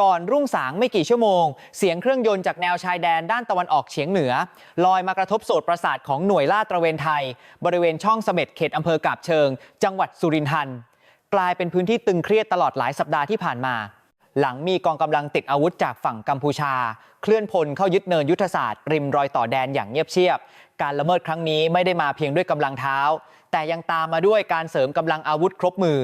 ก่อนรุ่งสางไม่กี่ชั่วโมง เสียงเครื่องยนต์จากแนวชายแดนด้านตะวันออกเฉียงเหนือ ลอยมากระทบโสดประสาทของหน่วยลาดตระเวนไทย บริเวณช่องเสม็ดเขตอำเภอกาบเชิง จังหวัดสุรินทร์กลายเป็นพื้นที่ตึงเครียดตลอดหลายสัปดาห์ที่ผ่านมา หลังมีกองกำลังติดอาวุธจากฝั่งกัมพูชา เคลื่อนพลเข้ายึดเนินยุทธศาสตร์ริมรอยต่อแดนอย่างเงียบเชียบ การละเมิดครั้งนี้ไม่ได้มาเพียงด้วยกำลังเท้า แต่ยังตามมาด้วยการเสริมกำลังอาวุธครบมือ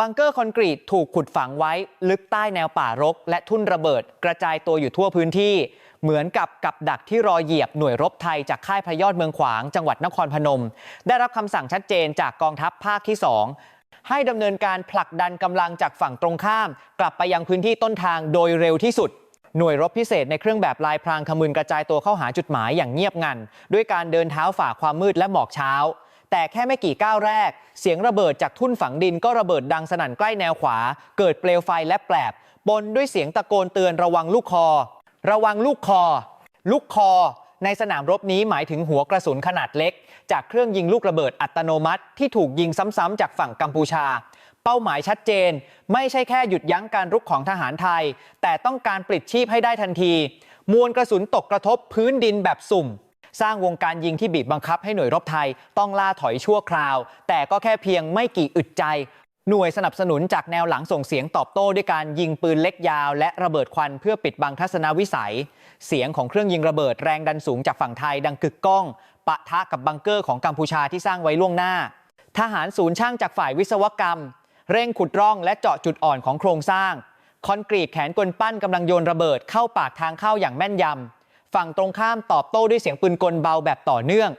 บังเกอร์คอนกรีตถูกขุดฝังไว้ลึกใต้แนวป่ารก และทุ่นระเบิดกระจายตัวอยู่ทั่วพื้นที่ เหมือนกับกับดักที่รอเหยียบหน่วยรบไทยจากค่ายพระยอดเมืองขวางจังหวัดนครพนม ได้รับคำสั่งชัดเจนจากกองทัพภาคที่ 2 ให้ดำเนินการผลักดันกำลังจากฝั่งตรงข้าม กลับไปยังพื้นที่ต้นทางโดยเร็วที่สุดหน่วยรบพิเศษในเครื่องแบบลายพรางขมืนกระจายตัวเข้าหาจุดหมายอย่างเงียบงันด้วยการเดินเท้าฝ่าความมืดและหมอกเช้า แต่แค่ไม่กี่ก้าวแรก เสียงระเบิดจากทุ่นฝังดินก็ระเบิดดังสนั่นใกล้แนวขวา เกิดเปลวไฟและแปลบปนด้วยเสียงตะโกนเตือนระวังลูกคอ ระวังลูกคอ ลูกคอ ในสนามรบนี้หมายถึงหัวกระสุนขนาดเล็ก จากเครื่องยิงลูกระเบิดอัตโนมัติ ที่ถูกยิงซ้ำๆจากฝั่งกัมพูชา เป้าหมายชัดเจน ไม่ใช่แค่หยุดยั้งการรุกของทหารไทย แต่ต้องการปลิดชีพให้ได้ทันที มวลกระสุนตกกระทบพื้นดินแบบสุ่ม สร้างวงการยิงที่บีบบังคับให้หน่วยรบไทยต้องล่าถอยชั่วคราว แต่ก็แค่เพียงไม่กี่อึดใจ หน่วยสนับสนุนจากแนวหลังส่งเสียงตอบโต้ด้วยการยิงปืนเล็กยาว และระเบิดควันเพื่อปิดบังทัศนวิสัย เสียงของเครื่องยิงระเบิดแรงดันสูงจากฝั่งไทยดังกึกก้อง ปะทะกับบังเกอร์ของกัมพูชาที่สร้างไว้ล่วงหน้า ทหารศูนย์ช่างจากฝ่ายวิศวกรรม เร่งขุดร่องและเจาะจุดอ่อนของโครงสร้าง คอนกรีตแขนกลปั้นกำลังโยนระเบิดเข้าปากทางเข้าอย่างแม่นยำ ฝั่งตรงข้ามตอบโต้ด้วยเสียงปืนกลเบาแบบต่อเนื่อง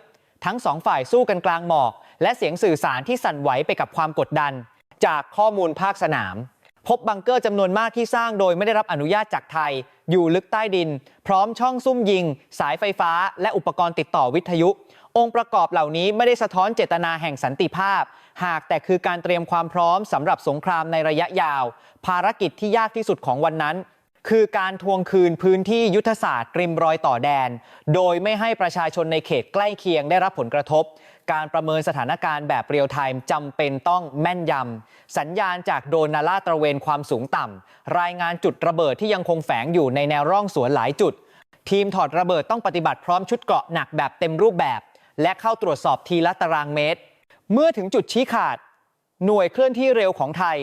ทั้งสองฝ่ายสู้กันกลางหมอก และเสียงสื่อสารที่สั่นไหวไปกับความกดดัน จากข้อมูลภาคสนาม พบบังเกอร์จำนวนมากที่สร้างโดยไม่ได้รับอนุญาตจากไทย อยู่ลึกใต้ดิน พร้อมช่องซุ่มยิง สายไฟฟ้า และอุปกรณ์ติดต่อวิทยุ องค์ประกอบเหล่านี้ไม่ได้สะท้อนเจตนาแห่งสันติภาพ หากแต่คือการเตรียมความพร้อมสำหรับสงครามในระยะยาว ภารกิจที่ยากที่สุดของวันนั้น คือการทวงคืนพื้นที่ยุทธศาสตร์ริมรอยต่อแดน โดยไม่ให้ประชาชนในเขตใกล้เคียงได้รับผลกระทบ การประเมินสถานการณ์แบบเรียลไทม์จำเป็นต้องแม่นยำ สัญญาณจากโดนนาลาตระเวนความสูงต่ำ รายงานจุดระเบิดที่ยังคงแฝงอยู่ในแนวร่องสวนหลายจุด ทีมถอดระเบิดต้องปฏิบัติพร้อมชุดเกราะหนักแบบเต็มรูปแบบ และเข้าตรวจสอบทีละตารางเมตร เมื่อถึงจุดชี้ขาด หน่วยเคลื่อนที่เร็วของไทย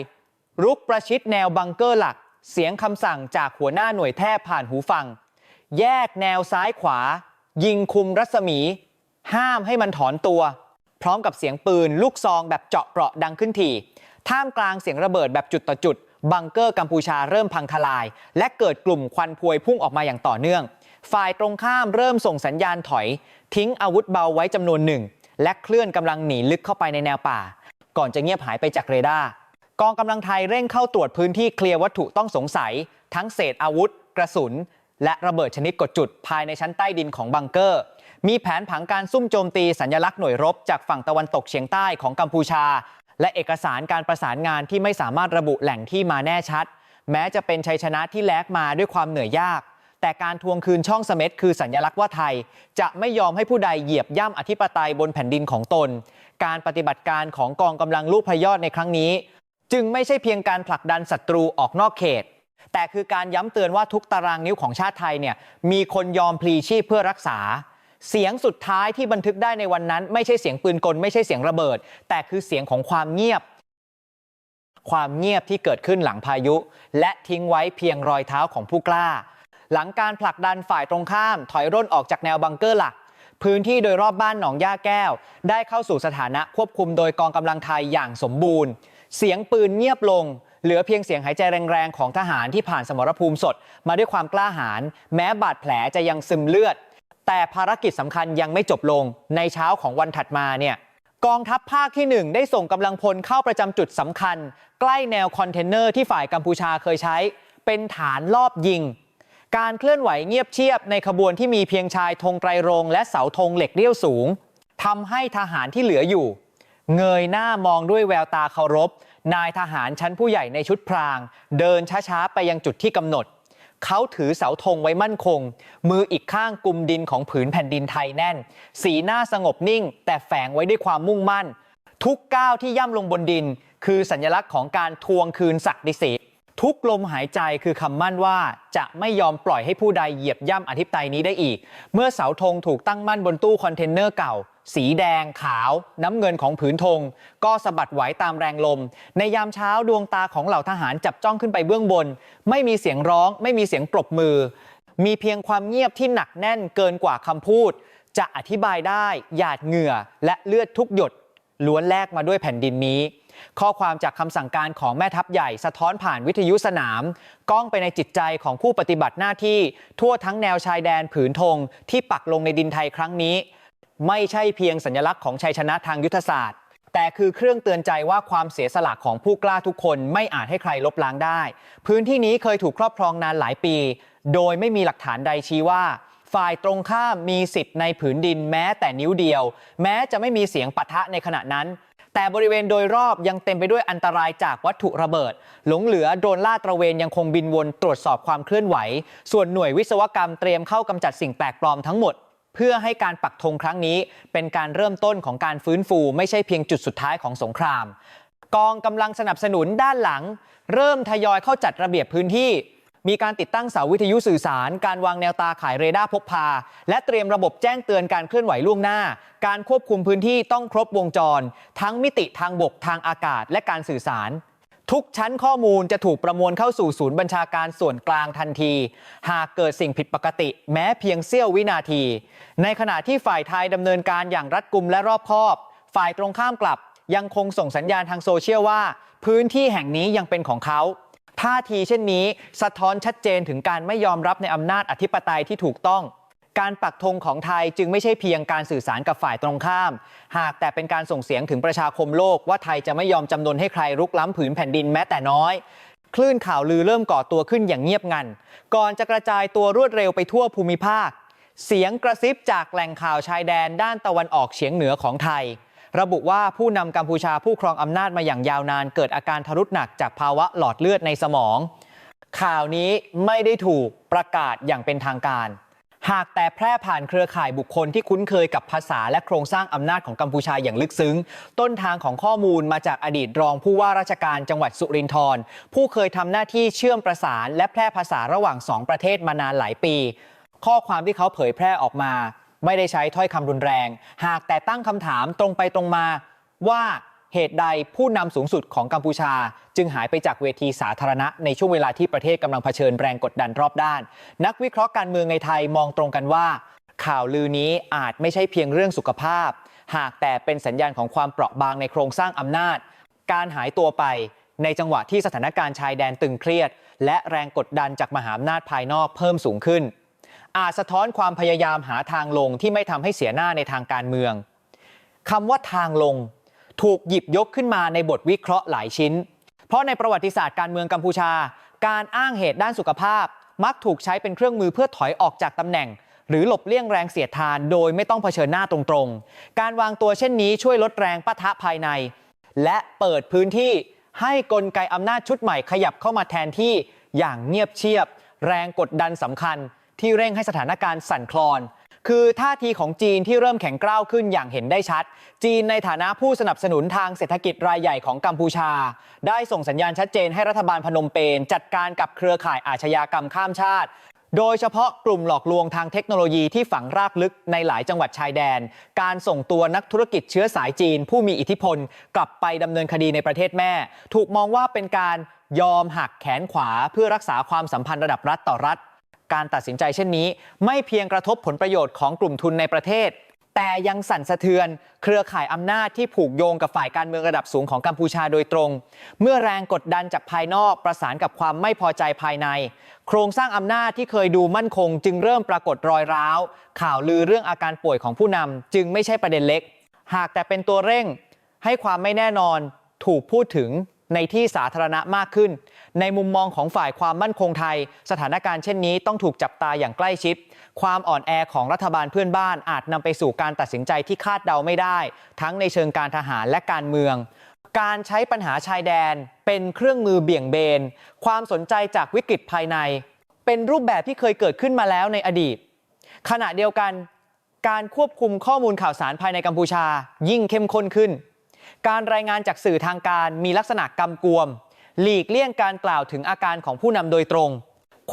รุกประชิดแนวบังเกอร์หลัก เสียงคำสั่งจากหัวหน้าหน่วยแทบผ่านหูฟัง แยกแนวซ้ายขวา ยิงคุมรัศมี ห้ามให้มันถอนตัว พร้อมกับเสียงปืนลูกซองแบบเจาะเปราะดังขึ้นทีท่ามกลางเสียงระเบิดแบบจุดต่อจุด บังเกอร์กัมพูชาเริ่มพังทลาย และเกิดกลุ่มควันพวยพุ่งออกมาอย่างต่อเนื่อง ฝ่ายตรงข้ามเริ่มส่งสัญญาณถอย ทิ้งอาวุธเบาไว้จำนวนหนึ่ง และเคลื่อนกำลังหนีลึกเข้าไปในแนวป่า ก่อนจะเงียบหายไปจากเรดาร์ กองกำลังไทยเร่งเข้าตรวจพื้นที่เคลียร์วัตถุต้องสงสัย ทั้งเศษอาวุธ กระสุน และระเบิดชนิดกดจุดภายในชั้นใต้ดินของบังเกอร์ มีแผนผังการซุ่มโจมตีสัญลักษณ์หน่วยรบจากฝั่งตะวันตกเฉียงใต้ของกัมพูชา และเอกสารการประสานงานที่ไม่สามารถระบุแหล่งที่มาแน่ชัด แม้จะเป็นชัยชนะที่แลกมาด้วยความเหนื่อยยาก แต่การทวงคืนช่องเสม็ดคือสัญลักษณ์ว่าไทย จะไม่ยอมให้ผู้ใดเหยียบย่ำอธิปไตยบนแผ่นดินของตน การปฏิบัติการของกองกำลังลูกพยอดในครั้งนี้ จึงไม่ใช่เพียงการผลักดันศัตรูออกนอกเขต แต่คือการย้ำเตือนว่าทุกตารางนิ้วของชาติไทยเนี่ยมีคนยอมพลีชีพเพื่อรักษา เสียงสุดท้ายที่บันทึกได้ในวันนั้น ไม่ใช่เสียงปืนกล ไม่ใช่เสียงระเบิด แต่คือเสียงของความเงียบ ความเงียบที่เกิดขึ้นหลังพายุ และทิ้งไว้เพียงรอยเท้าของผู้กล้า หลังการผลักดันฝ่ายตรงข้าม ถอยร่นออกจากแนวบังเกอร์หลักพื้นที่โดยรอบบ้านหนองย่าแก้ว ได้เข้าสู่สถานะควบคุมโดยกองกำลังไทยอย่างสมบูรณ์ เสียงปืนเงียบลง เหลือเพียงเสียงหายใจแรงๆ ของทหารที่ผ่านสมรภูมิสด มาด้วยความกล้าหาญแม้บาดแผลจะยังซึมเลือด แต่ภารกิจสำคัญยังไม่จบลงในเช้าของวันถัดมาเนี่ยกองทัพภาคที่ 1 ได้ส่งกำลังพลเข้าประจำจุดสำคัญ ใกล้แนวคอนเทนเนอร์ที่ฝ่ายกัมพูชาเคยใช้ เป็นฐานลอบยิง การเคลื่อนไหวเงียบเชียบในขบวนที่มีเพียงชายธงไตรรงและเสาธงเหล็กเลี้ยวสูงทำให้ทหารที่เหลืออยู่ เงยหน้ามองด้วยแววตาเคารพ นายทหารชั้นผู้ใหญ่ในชุดพราง เดินช้าๆ ไปยังจุดที่กำหนด เขาถือเสาธงไว้มั่นคง มืออีกข้างกุมดินของผืนแผ่นดินไทยแน่น สีหน้าสงบนิ่ง แต่แฝงไว้ด้วยความมุ่งมั่น ทุกก้าวที่ย่ำลงบนดิน คือสัญลักษณ์ของการทวงคืนศักดิ์ศรีทุกลมหายใจคือคำมั่นว่าจะไม่ยอมปล่อยให้ผู้ใดเหยียบย่ำอธิปไตยนี้ได้อีก เมื่อเสาธงถูกตั้งมั่นบนตู้คอนเทนเนอร์เก่า สีแดงขาวน้ำเงินของผืนธง ก็สะบัดไหวตามแรงลม ในยามเช้าดวงตาของเหล่าทหารจับจ้องขึ้นไปเบื้องบน ไม่มีเสียงร้อง ไม่มีเสียงปรบมือ มีเพียงความเงียบที่หนักแน่นเกินกว่าคำพูด จะอธิบายได้ หยาดเหงื่อ และเลือดทุกหยดล้วนแลกมาด้วยแผ่นดินนี้ ข้อความจากคำสั่งการของแม่ทัพใหญ่สะท้อนผ่านวิทยุสนาม ก้องไปในจิตใจของผู้ปฏิบัติหน้าที่ ทั่วทั้งแนวชายแดนผืนธงที่ปักลงในดินไทยครั้งนี้ ไม่ใช่เพียงสัญลักษณ์ของชัยชนะทางยุทธศาสตร์ แต่คือเครื่องเตือนใจว่าความเสียสละของผู้กล้าทุกคนไม่อาจให้ใครลบล้างได้ พื้นที่นี้เคยถูกครอบครองนานหลายปี โดยไม่มีหลักฐานใดชี้ว่า ฝ่ายตรงข้ามมีสิทธิ์ในผืนดินแม้แต่นิ้วเดียว แม้จะไม่มีเสียงปะทะในขณะนั้น แต่บริเวณโดยรอบยังเต็มไปด้วยอันตรายจากวัตถุระเบิด หลงเหลือโดรนลาดตระเวนยังคงบินวนตรวจสอบความเคลื่อนไหว ส่วนหน่วยวิศวกรรมเตรียมเข้ากำจัดสิ่งแปลกปลอมทั้งหมด พื่อให้การปักธงครั้งนี้เป็นการเริ่มต้นของการฟื้นฟู ไม่ใช่เพียงจุดสุดท้ายของสงคราม กองกำลังสนับสนุนด้านหลัง เริ่มทยอยเข้าจัดระเบียบพื้นที่ มีการติดตั้งเสาวิทยุสื่อสาร การวางแนวตาข่ายเรดาร์พกพา และเตรียมระบบแจ้งเตือนการเคลื่อนไหวล่วงหน้า การควบคุมพื้นที่ต้องครบวงจร ทั้งมิติทางบกทางอากาศและการสื่อสาร ทุกชั้นข้อมูลจะถูกประมวลเข้าสู่ศูนย์บัญชาการส่วนกลางทันที หากเกิดสิ่งผิดปกติ แม้เพียงเสี้ยววินาที ในขณะที่ฝ่ายไทยดำเนินการอย่างรัดกุมและรอบคอบ ฝ่ายตรงข้ามกลับ ยังคงส่งสัญญาณทางโซเชียลว่า พื้นที่แห่งนี้ยังเป็นของเขาท่าทีเช่นนี้ สะท้อนชัดเจนถึงการไม่ยอมรับในอำนาจอธิปไตยที่ถูกต้อง การปักธงของไทยจึงไม่ใช่เพียงการสื่อสารกับฝ่ายตรงข้าม หากแต่เป็นการส่งเสียงถึงประชาคมโลกว่าไทยจะไม่ยอมจำนนให้ใครรุกล้ำผืนแผ่นดินแม้แต่น้อย คลื่นข่าวลือเริ่มก่อตัวขึ้นอย่างเงียบงัน ก่อนจะกระจายตัวรวดเร็วไปทั่วภูมิภาค เสียงกระซิบจากแหล่งข่าวชายแดนด้านตะวันออกเฉียงเหนือของไทย ระบุว่าผู้นำกัมพูชาผู้ครองอำนาจมาอย่างยาวนาน เกิดอาการทรุดหนักจากภาวะหลอดเลือดในสมอง ข่าวนี้ไม่ได้ถูกประกาศอย่างเป็นทางการ หากแต่แพร่ผ่านเครือข่ายบุคคลที่คุ้นเคยกับภาษาและโครงสร้างอำนาจของกัมพูชาอย่างลึกซึ้ง ต้นทางของข้อมูลมาจากอดีตรองผู้ว่าราชการจังหวัดสุรินทร์ผู้เคยทำหน้าที่เชื่อมประสานและแพร่ภาษาระหว่างสองประเทศมานานหลายปี ข้อความที่เขาเผยแพร่ออกมา ไม่ได้ใช้ถ้อยคำรุนแรง หากแต่ตั้งคำถามตรงไปตรงมาว่า เหตุใดผู้นำสูงสุดของกัมพูชา จึงหายไปจากเวทีสาธารณะในช่วงเวลาที่ประเทศกำลังเผชิญแรงกดดันรอบด้าน นักวิเคราะห์การเมืองในไทยมองตรงกันว่า ข่าวลือนี้อาจไม่ใช่เพียงเรื่องสุขภาพ หากแต่เป็นสัญญาณของความเปราะบางในโครงสร้างอำนาจ การหายตัวไปในจังหวะที่สถานการณ์ชายแดนตึงเครียด และแรงกดดันจากมหาอำนาจภายนอกเพิ่มสูงขึ้น อาจสะท้อนความพยายามหาทางลงที่ไม่ทำให้เสียหน้าในทางการเมืองคำว่าทางลง ถูกหยิบยกขึ้นมาในบทวิเคราะห์หลายชิ้น เพราะในประวัติศาสตร์การเมืองกัมพูชา การอ้างเหตุด้านสุขภาพ มักถูกใช้เป็นเครื่องมือเพื่อถอยออกจากตำแหน่ง หรือหลบเลี่ยงแรงเสียดทาน โดยไม่ต้องเผชิญหน้าตรงๆ การวางตัวเช่นนี้ช่วยลดแรงปะทะภายใน และเปิดพื้นที่ให้กลไกอำนาจชุดใหม่ขยับเข้ามาแทนที่อย่างเงียบเชียบ แรงกดดันสำคัญที่เร่งให้สถานการณ์สั่นคลอน คือท่าทีของจีนที่เริ่มแข็งกร้าวขึ้นอย่างเห็นได้ชัด จีนในฐานะผู้สนับสนุนทางเศรษฐกิจรายใหญ่ของกัมพูชา ได้ส่งสัญญาณชัดเจนให้รัฐบาลพนมเปญจัดการกับเครือข่ายอาชญากรรมข้ามชาติ โดยเฉพาะกลุ่มหลอกลวงทางเทคโนโลยีที่ฝังรากลึกในหลายจังหวัดชายแดน การส่งตัวนักธุรกิจเชื้อสายจีน ผู้มีอิทธิพล กลับไปดำเนินคดีในประเทศแม่ ถูกมองว่าเป็นการยอมหักแขนขวาเพื่อรักษาความสัมพันธ์ระดับรัฐต่อรัฐ การตัดสินใจเช่นนี้ ไม่เพียงกระทบผลประโยชน์ของกลุ่มทุนในประเทศ แต่ยังสั่นสะเทือน เครือข่ายอำนาจที่ผูกโยงกับฝ่ายการเมืองระดับสูงของกัมพูชาโดยตรง เมื่อแรงกดดันจากภายนอกประสานกับความไม่พอใจภายใน โครงสร้างอำนาจที่เคยดูมั่นคง จึงเริ่มปรากฏรอยร้าว ข่าวลือเรื่องอาการป่วยของผู้นำจึงไม่ใช่ประเด็นเล็ก หากแต่เป็นตัวเร่ง ให้ความไม่แน่นอนถูกพูดถึงในที่สาธารณะมากขึ้น ในมุมมองของฝ่ายความมั่นคงไทย สถานการณ์เช่นนี้ต้องถูกจับตาอย่างใกล้ชิด ความอ่อนแอของรัฐบาลเพื่อนบ้านอาจนำไปสู่การตัดสินใจที่คาดเดาไม่ได้ ทั้งในเชิงการทหารและการเมือง การใช้ปัญหาชายแดน เป็นเครื่องมือเบี่ยงเบน ความสนใจจากวิกฤตภายใน เป็นรูปแบบที่เคยเกิดขึ้นมาแล้วในอดีต ขณะเดียวกัน การควบคุมข้อมูลข่าวสารภายในกัมพูชา ยิ่งเข้มข้นขึ้น การรายงานจากสื่อทางการมีลักษณะกำกวม หลีกเลี่ยงการกล่าวถึงอาการของผู้นำโดยตรง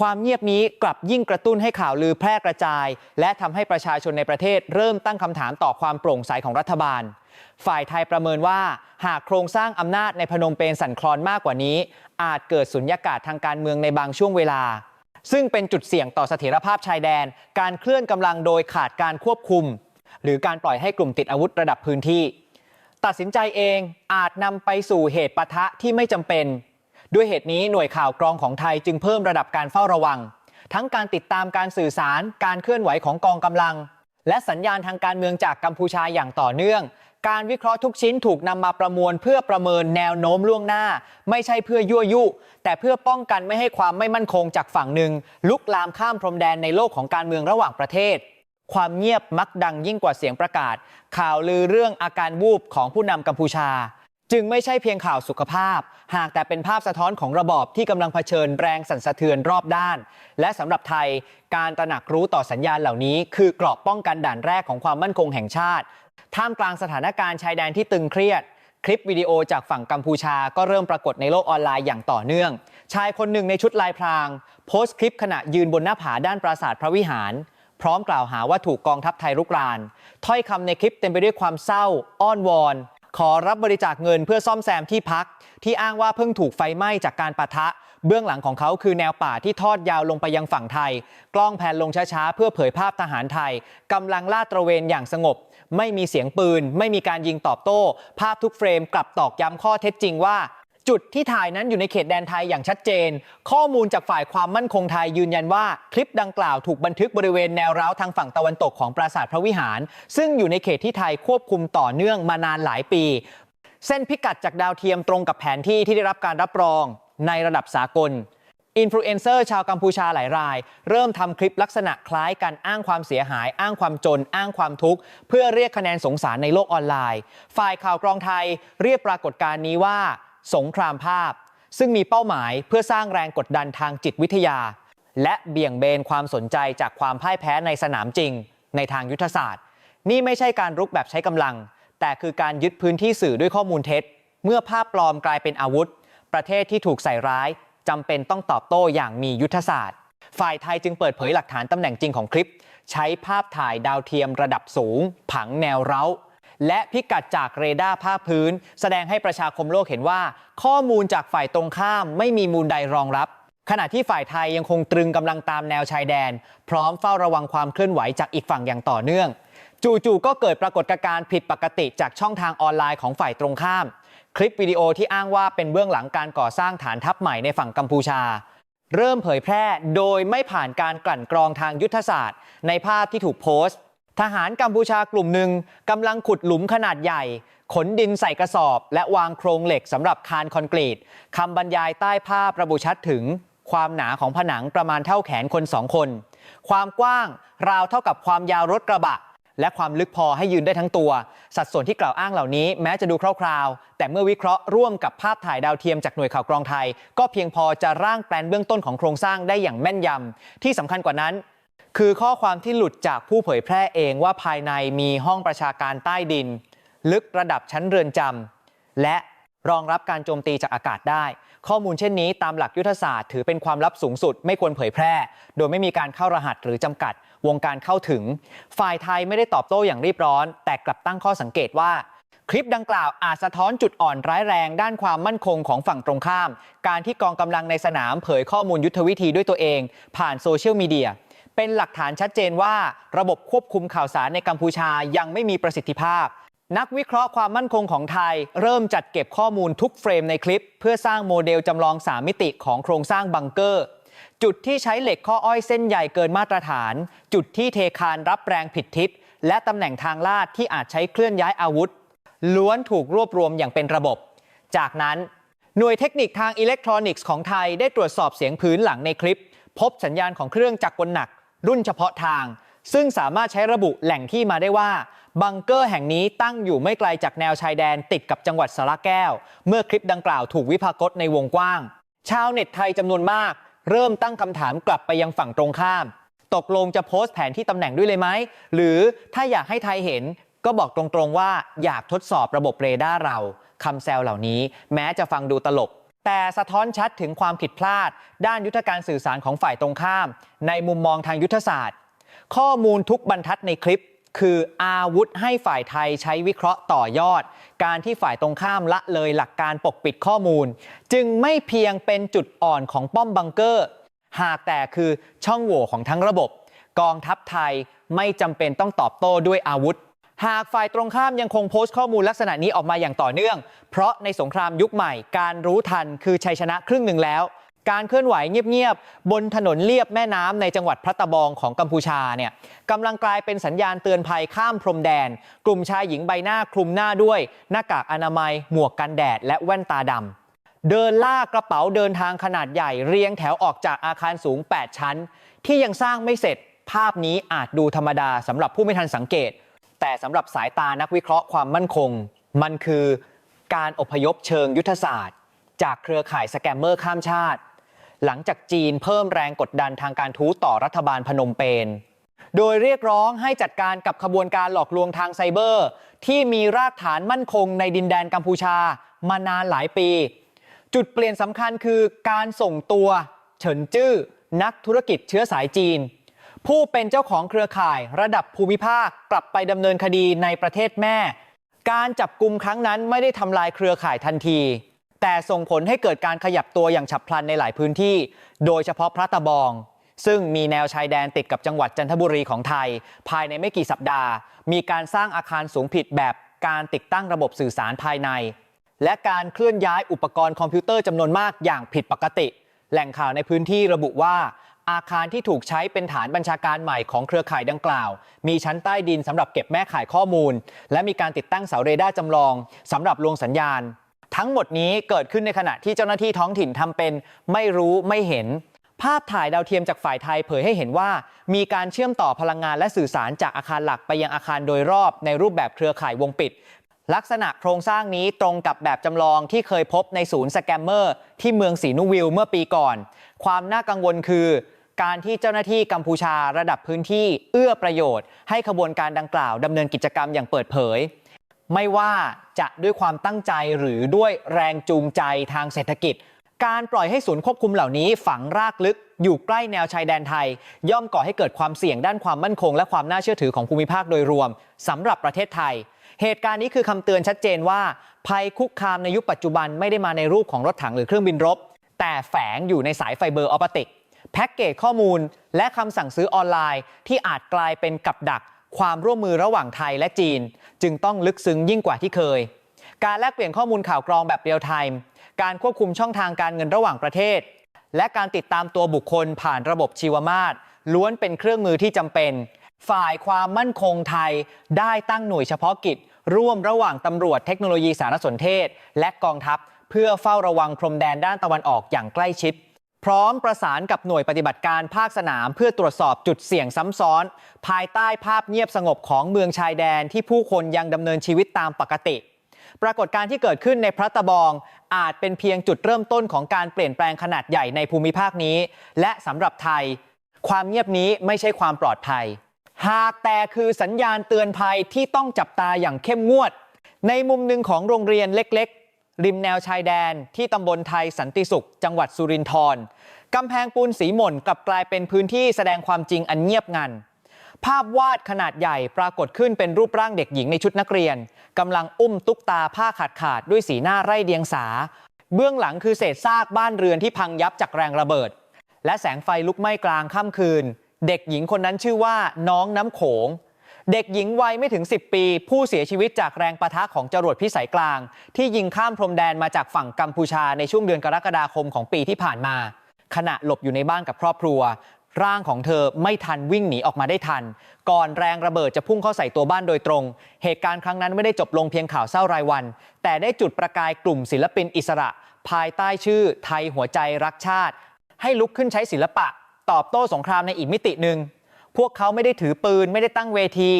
ความเงียบนี้กลับยิ่งกระตุ้นให้ข่าวลือแพร่กระจาย และทำให้ประชาชนในประเทศ เริ่มตั้งคำถามต่อความโปร่งใสของรัฐบาล ฝ่ายไทยประเมินว่า หากโครงสร้างอำนาจในพนมเปญสั่นคลอนมากกว่านี้ อาจเกิดสุญญากาศทางการเมืองในบางช่วงเวลา ซึ่งเป็นจุดเสี่ยงต่อเสถียรภาพชายแดน การเคลื่อนกำลังโดยขาดการควบคุม หรือการปล่อยให้กลุ่มติดอาวุธระดับพื้นที่ ตัดสินใจเองอาจนำไปสู่เหตุปะทะที่ไม่จำเป็น ด้วยเหตุนี้หน่วยข่าวกรองของไทยจึงเพิ่มระดับการเฝ้าระวัง ทั้งการติดตามการสื่อสาร การเคลื่อนไหวของกองกำลัง และสัญญาณทางการเมืองจากกัมพูชาอย่างต่อเนื่อง การวิเคราะห์ทุกชิ้นถูกนำมาประมวลเพื่อประเมินแนวโน้มล่วงหน้า ไม่ใช่เพื่อยั่วยุ แต่เพื่อป้องกันไม่ให้ความไม่มั่นคงจากฝั่งหนึ่งลุกลามข้ามพรมแดนในโลกของการเมืองระหว่างประเทศความเงียบมักดังยิ่งกว่าเสียงประกาศ ข่าวลือเรื่องอาการวูบของผู้นำกัมพูชา จึงไม่ใช่เพียงข่าวสุขภาพ หากแต่เป็นภาพสะท้อนของระบอบที่กำลังเผชิญแรงสั่นสะเทือนรอบด้าน และสำหรับไทยการตระหนักรู้ต่อสัญญาณเหล่านี้ คือเกราะป้องกันด่านแรกของความมั่นคงแห่งชาติ ท่ามกลางสถานการณ์ชายแดนที่ตึงเครียด คลิปวิดีโอจากฝั่งกัมพูชาก็เริ่มปรากฏในโลกออนไลน์อย่างต่อเนื่อง ชายคนหนึ่งในชุดลายพราง โพสต์คลิปขณะยืนบนหน้าผาด้านปราสาทพระวิหาร พร้อมกล่าวหาว่าถูกกองทัพไทยรุกรานถ้อยคำในคลิปเต็มไปด้วยความเศร้า อ้อนวอน ขอรับบริจาคเงินเพื่อซ่อมแซมที่พัก ที่อ้างว่าเพิ่งถูกไฟไหม้จากการปะทะ เบื้องหลังของเขาคือแนวป่าที่ทอดยาวลงไปยังฝั่งไทย กล้องแผนลงช้าๆ เพื่อเผยภาพทหารไทยกำลังลาดตระเวนอย่างสงบ ไม่มีเสียงปืน ไม่มีการยิงตอบโต้ ภาพทุกเฟรมกลับตอกย้ำข้อเท็จจริงว่า จุดที่ถ่ายนั้นอยู่ในเขตแดนไทยอย่างชัดเจน ข้อมูลจากฝ่ายความมั่นคงไทยยืนยันว่าคลิปดังกล่าวถูกบันทึกบริเวณแนวร้าวทางฝั่งตะวันตกของปราสาทพระวิหาร ซึ่งอยู่ในเขตที่ไทยควบคุมต่อเนื่องมานานหลายปี เส้นพิกัดจากดาวเทียมตรงกับแผนที่ที่ได้รับการรับรองในระดับสากลอินฟลูเอนเซอร์ชาวกัมพูชาหลายราย เริ่มทำคลิปลักษณะคล้ายกันอ้างความเสียหาย อ้างความจน อ้างความทุกข์ เพื่อเรียกคะแนนสงสารในโลกออนไลน์ ฝ่ายข่าวกรองไทยเรียกปรากฏการณ์นี้ว่า สงครามภาพ ซึ่งมีเป้าหมายเพื่อสร้างแรงกดดันทางจิตวิทยา และเบี่ยงเบนความสนใจจากความพ่ายแพ้ในสนามจริง ในทางยุทธศาสตร์ นี่ไม่ใช่การรุกแบบใช้กำลัง แต่คือการยึดพื้นที่สื่อด้วยข้อมูลเท็จ เมื่อภาพปลอมกลายเป็นอาวุธ ประเทศที่ถูกใส่ร้ายจำเป็นต้องตอบโต้อย่างมียุทธศาสตร์ ฝ่ายไทยจึงเปิดเผยหลักฐานตำแหน่งจริงของคลิป ใช้ภาพถ่ายดาวเทียมระดับสูง ผังแนวเร้า และพิกัดจากเรดาร์ภาพพื้น แสดงให้ประชาคมโลกเห็นว่า ข้อมูลจากฝ่ายตรงข้ามไม่มีมูลใดรองรับ ขณะที่ฝ่ายไทยยังคงตรึงกำลังตามแนวชายแดน พร้อมเฝ้าระวังความเคลื่อนไหวจากอีกฝั่งอย่างต่อเนื่อง จู่ๆก็เกิดปรากฏการณ์ผิดปกติจากช่องทางออนไลน์ของฝ่ายตรงข้าม คลิปวิดีโอที่อ้างว่าเป็นเบื้องหลังการก่อสร้างฐานทัพใหม่ในฝั่งกัมพูชาเริ่มเผยแพร่โดยไม่ผ่านการกลั่นกรองทางยุทธศาสตร์ ในภาพที่ถูกโพสต์ ทหารกัมพูชากลุ่มหนึ่งกำลังขุดหลุมขนาดใหญ่ ขนดินใส่กระสอบ และวางโครงเหล็กสำหรับคานคอนกรีตคำบรรยายใต้ภาพระบุชัดถึงความหนาของผนังประมาณเท่าแขนคนสองคน ความกว้างราวเท่ากับความยาวรถกระบะ และความลึกพอให้ยืนได้ทั้งตัว สัดส่วนที่กล่าวอ้างเหล่านี้แม้จะดูคร่าวๆ แต่เมื่อวิเคราะห์ร่วมกับภาพถ่ายดาวเทียมจากหน่วยข่าวกรองไทย ก็เพียงพอจะร่างแปลนเบื้องต้นของโครงสร้างได้อย่างแม่นยำที่สำคัญกว่านั้น คือข้อความที่หลุดจากผู้เผยแพร่เองว่าภายในมีห้องประชาการใต้ดิน ลึกระดับชั้นเรือนจำและรองรับการโจมตีจากอากาศได้ ข้อมูลเช่นนี้ตามหลักยุทธศาสตร์ถือเป็นความลับสูงสุด ไม่ควรเผยแพร่ โดยไม่มีการเข้ารหัสหรือจำกัด วงการเข้าถึง ฝ่ายไทยไม่ได้ตอบโต้อย่างรีบร้อน แต่กลับตั้งข้อสังเกตว่า คลิปดังกล่าวอาจสะท้อนจุดอ่อนร้ายแรง ด้านความมั่นคงของฝั่งตรงข้าม การที่กองกำลังในสนามเผยข้อมูลยุทธวิธีด้วยตัวเอง ผ่านโซเชียลมีเดีย เป็นหลักฐานชัดเจนว่าระบบควบคุมข่าวสารในกัมพูชายังไม่มีประสิทธิภาพ นักวิเคราะห์ความมั่นคงของไทย เริ่มจัดเก็บข้อมูลทุกเฟรมในคลิป เพื่อสร้างโมเดลจำลอง 3 มิติของโครงสร้างบังเกอร์ จุดที่ใช้เหล็กข้ออ้อยเส้นใหญ่เกินมาตรฐาน จุดที่เทคานรับแรงผิดทิศ และตำแหน่งทางลาดที่อาจใช้เคลื่อนย้ายอาวุธ ล้วนถูกรวบรวมอย่างเป็นระบบ จากนั้นหน่วยเทคนิคทางอิเล็กทรอนิกส์ของไทยได้ตรวจสอบเสียงพื้นหลังในคลิป พบสัญญาณของเครื่องจักรกลหนัก รุ่นเฉพาะทาง ซึ่งสามารถใช้ระบุแหล่งที่มาได้ว่า บังเกอร์แห่งนี้ตั้งอยู่ไม่ไกลจากแนวชายแดนติดกับจังหวัดสระแก้ว เมื่อคลิปดังกล่าวถูกวิพากษ์ในวงกว้าง ชาวเน็ตไทยจำนวนมาก เริ่มตั้งคำถามกลับไปยังฝั่งตรงข้าม ตกลงจะโพสต์แผนที่ตำแหน่งด้วยเลยไหมหรือถ้าอยากให้ไทยเห็นก็บอกตรงๆว่าอยากทดสอบระบบเรดาร์เราคำแซวเหล่านี้ แม้จะฟังดูตลก แต่สะท้อนชัดถึงความผิดพลาด ด้านยุทธการสื่อสารของฝ่ายตรงข้าม ในมุมมองทางยุทธศาสตร์ ข้อมูลทุกบรรทัดในคลิป คืออาวุธให้ฝ่ายไทยใช้วิเคราะห์ต่อยอด การที่ฝ่ายตรงข้ามละเลยหลักการปกปิดข้อมูล จึงไม่เพียงเป็นจุดอ่อนของป้อมบังเกอร์ หากแต่คือช่องโหว่ของทั้งระบบ กองทัพไทยไม่จำเป็นต้องตอบโต้ด้วยอาวุธ หากฝ่ายตรงข้ามยังคงโพสต์ข้อมูลลักษณะนี้ออกมาอย่างต่อเนื่อง เพราะในสงครามยุคใหม่การรู้ทันคือชัยชนะครึ่งหนึ่งแล้ว การเคลื่อนไหวเงียบๆ บนถนนเลียบแม่น้ำในจังหวัดพระตะบองของกัมพูชาเนี่ยกำลังกลายเป็นสัญญาณเตือนภัยข้ามพรมแดน กลุ่มชายหญิงใบหน้าคลุมหน้าด้วย หน้ากากอนามัย หมวกกันแดด และแว่นตาดำเดินลากกระเป๋าเดินทางขนาดใหญ่เรียงแถวออกจากอาคารสูง 8 ชั้น ที่ยังสร้างไม่เสร็จ ภาพนี้อาจดูธรรมดาสำหรับผู้ไม่ทันสังเกต แต่สำหรับสายตานักวิเคราะห์ความมั่นคง มันคือการอพยพเชิงยุทธศาสตร์ จากเครือข่ายสแกมเมอร์ข้ามชาติ หลังจากจีนเพิ่มแรงกดดันทางการทูตต่อรัฐบาลพนมเปญโดยเรียกร้องให้จัดการกับขบวนการหลอกลวงทางไซเบอร์ ที่มีรากฐานมั่นคงในดินแดนกัมพูชามานานหลายปี จุดเปลี่ยนสำคัญคือการส่งตัว เฉินจื้อนักธุรกิจเชื้อสายจีน ผู้เป็นเจ้าของเครือข่ายระดับภูมิภาคกลับไปดำเนินคดีในประเทศแม่ การจับกลุ่มครั้งนั้นไม่ได้ทำลายเครือข่ายทันที แต่ส่งผลให้เกิดการขยับตัวอย่างฉับพลันในหลายพื้นที่ โดยเฉพาะพระตะบอง ซึ่งมีแนวชายแดนติดกับจังหวัดจันทบุรีของไทย ภายในไม่กี่สัปดาห์ มีการสร้างอาคารสูงผิดแบบการติดตั้งระบบสื่อสารภายใน และการเคลื่อนย้ายอุปกรณ์คอมพิวเตอร์จำนวนมากอย่างผิดปกติ แหล่งข่าวในพื้นที่ระบุว่า อาคารที่ถูกใช้เป็นฐานบัญชาการใหม่ของเครือข่ายดังกล่าว มีชั้นใต้ดินสำหรับเก็บแม่ข่ายข้อมูล และมีการติดตั้งเสาเรดาร์จำลองสำหรับลวงสัญญาณ ทั้งหมดนี้เกิดขึ้นในขณะที่เจ้าหน้าที่ท้องถิ่นทำเป็น ไม่รู้ไม่เห็น ภาพถ่ายดาวเทียมจากฝ่ายไทยเผยให้เห็นว่า มีการเชื่อมต่อพลังงานและสื่อสารจากอาคารหลักไปยังอาคารโดยรอบในรูปแบบเครือข่ายวงปิดลักษณะโครงสร้างนี้ตรงกับแบบจำลองที่เคยพบในศูนย์สแกมเมอร์ที่เมืองศรีนุวิลเมื่อปีก่อน ความน่ากังวลคือ การที่เจ้าหน้าที่กัมพูชาระดับพื้นที่เอื้อประโยชน์ให้ขบวนการดังกล่าวดำเนินกิจกรรมอย่างเปิดเผย ไม่ว่าจะด้วยความตั้งใจหรือด้วยแรงจูงใจทางเศรษฐกิจ การปล่อยให้ศูนย์ควบคุมเหล่านี้ฝังรากลึกอยู่ใกล้แนวชายแดนไทย ย่อมก่อให้เกิดความเสี่ยงด้านความมั่นคง และความน่าเชื่อถือของภูมิภาคโดยรวมสำหรับประเทศไทย เหตุการณ์นี้คือคำเตือนชัดเจนว่า ภัยคุกคามในยุคปัจจุบันไม่ได้มาในรูปของรถถังหรือเครื่องบินรบ แต่แฝงอยู่ในสายไฟเบอร์ออปติก แพ็กเกจข้อมูลและคำสั่งซื้อออนไลน์ ที่อาจกลายเป็นกับดักความร่วมมือระหว่างไทยและจีน จึงต้องลึกซึ้งยิ่งกว่าที่เคย การแลกเปลี่ยนข้อมูลข่าวกรองแบบเรียลไทม์การควบคุมช่องทางการเงินระหว่างประเทศ และการติดตามตัวบุคคลผ่านระบบชีวมาตรล้วนเป็นเครื่องมือที่จำเป็น ฝ่ายความมั่นคงไทยได้ตั้งหน่วยเฉพาะกิจ ร่วมระหว่างตำรวจเทคโนโลยีสารสนเทศ และกองทัพ เพื่อเฝ้าระวังพรมแดนด้านตะวันออกอย่างใกล้ชิด พร้อมประสานกับหน่วยปฏิบัติการภาคสนามเพื่อตรวจสอบจุดเสี่ยงซ้ำซ้อน ภายใต้ภาพเงียบสงบของเมืองชายแดนที่ผู้คนยังดำเนินชีวิตตามปกติ ปรากฏการณ์ที่เกิดขึ้นในพระตะบอง อาจเป็นเพียงจุดเริ่มต้นของการเปลี่ยนแปลงขนาดใหญ่ในภูมิภาคนี้ และสำหรับไทย ความเงียบนี้ไม่ใช่ความปลอดภัย หากแต่คือสัญญาณเตือนภัยที่ต้องจับตาอย่างเข้มงวด ในมุมหนึ่งของโรงเรียนเล็ก ริมแนวชายแดนที่ตำบลไทยสันติสุขจังหวัดสุรินทร์กำแพงปูนสีหม่นกลับกลายเป็นพื้นที่แสดงความจริงอันเงียบงัน ภาพวาดขนาดใหญ่ปรากฏขึ้นเป็นรูปร่างเด็กหญิงในชุดนักเรียนกำลังอุ้มตุ๊กตาผ้าขาดขาดด้วยสีหน้าไร่เดียงสา เบื้องหลังคือเศษซากบ้านเรือนที่พังยับจากแรงระเบิด และแสงไฟลุกไหม้กลางค่ำคืน เด็กหญิงคนนั้นชื่อว่าน้องน้ำโขง เด็กหญิงวัยไม่ถึง 10 ปี ผู้เสียชีวิตจากแรงประทะของจรวดพิสัยกลาง ที่ยิงข้ามพรมแดนมาจากฝั่งกัมพูชาในช่วงเดือนกรกฎาคมของปีที่ผ่านมา ขณะหลบอยู่ในบ้านกับครอบครัว ร่างของเธอไม่ทันวิ่งหนีออกมาได้ทัน ก่อนแรงระเบิดจะพุ่งเข้าใส่ตัวบ้านโดยตรง เหตุการณ์ครั้งนั้นไม่ได้จบลงเพียงข่าวเศร้ารายวัน แต่ได้จุดประกายกลุ่มศิลปินอิสระ ภายใต้ชื่อ ไทยหัวใจรักชาติ ให้ลุกขึ้นใช้ศิลปะ ตอบโต้สงครามในอีกมิติหนึ่ง พวกเขาไม่ได้ถือปืนไม่ได้ตั้งเวที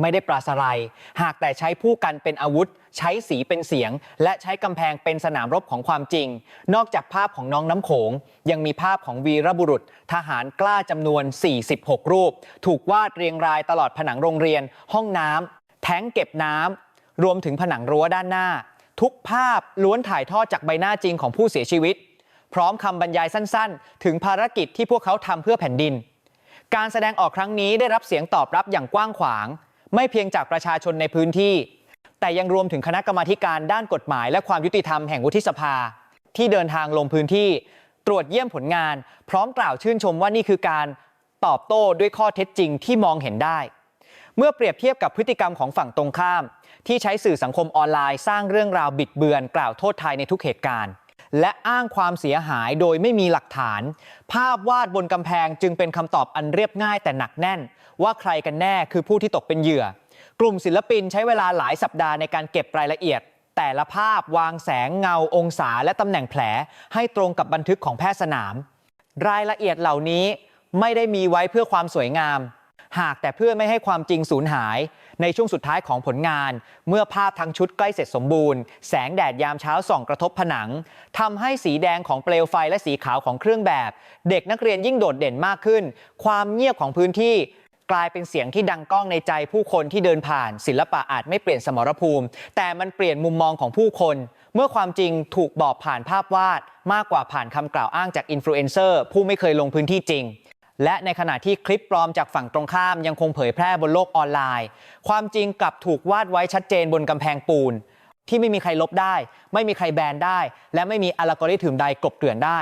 ไม่ได้ปราศรัย หากแต่ใช้ผู้กันเป็นอาวุธ ใช้สีเป็นเสียง และใช้กำแพงเป็นสนามรบของความจริง นอกจากภาพของน้องน้ำโขง ยังมีภาพของวีรบุรุษ ทหารกล้าจำนวน 46 รูป ถูกวาดเรียงรายตลอดผนังโรงเรียน ห้องน้ำแท้งเก็บน้ำรวมถึงผนังรั้วด้านหน้า ทุกภาพล้วนถ่ายทอดจากใบหน้าจริงของผู้เสียชีวิต พร้อมคำบรรยายสั้น ๆ ถึงภารกิจที่พวกเขาทำเพื่อแผ่นดิน การแสดงออกครั้งนี้ได้รับเสียงตอบรับอย่างกว้างขวาง ไม่เพียงจากประชาชนในพื้นที่ แต่ยังรวมถึงคณะกรรมาการด้านกฎหมาย และความยุติธรรมแห่งวุฒิสภา ที่เดินทางลงพื้นที่ ตรวจเยี่ยมผลงาน พร้อมกล่าวชื่นชมว่านี่คือการตอบโต้ด้วยข้อเท็จจริงที่มองเห็นได้ เมื่อเปรียบเทียบกับพฤติกรรมของฝั่งตรงข้าม ที่ใช้สื่อสังคมออนไลน์ สร้างเรื่องราวบิดเบือน กล่าวโทษไทยในทุกเหตุการณ์ และอ้างความเสียหายโดยไม่มีหลักฐาน ภาพวาดบนกำแพงจึงเป็นคำตอบอันเรียบง่ายแต่หนักแน่น ว่าใครกันแน่คือผู้ที่ตกเป็นเหยื่อ กลุ่มศิลปินใช้เวลาหลายสัปดาห์ในการเก็บรายละเอียด แต่ละภาพวางแสงเงาองศาและตำแหน่งแผล ให้ตรงกับบันทึกของแพทย์สนาม รายละเอียดเหล่านี้ไม่ได้มีไว้เพื่อความสวยงาม หากแต่เพื่อไม่ให้ความจริงสูญหายในช่วงสุดท้ายของผลงาน เมื่อภาพทั้งชุดใกล้เสร็จสมบูรณ์ แสงแดดยามเช้าส่องกระทบผนังทำให้สีแดงของเปลวไฟและสีขาวของเครื่องแบบ เด็กนักเรียนยิ่งโดดเด่นมากขึ้น ความเงียบของพื้นที่กลายเป็นเสียงที่ดังก้องในใจผู้คนที่เดินผ่าน ศิลปะอาจไม่เปลี่ยนสมรภูมิ แต่มันเปลี่ยนมุมมองของผู้คน เมื่อความจริงถูกบอกผ่านภาพวาด มากกว่าผ่านคำกล่าวอ้างจากอินฟลูเอนเซอร์ผู้ไม่เคยลงพื้นที่จริง และในขณะที่คลิปปลอมจากฝั่งตรงข้ามยังคงเผยแพร่บนโลกออนไลน์ ความจริงกลับถูกวาดไว้ชัดเจนบนกำแพงปูน ที่ไม่มีใครลบได้ ไม่มีใครแบนได้ และไม่มีอัลกอริทึมใดกลบเกลื่อนได้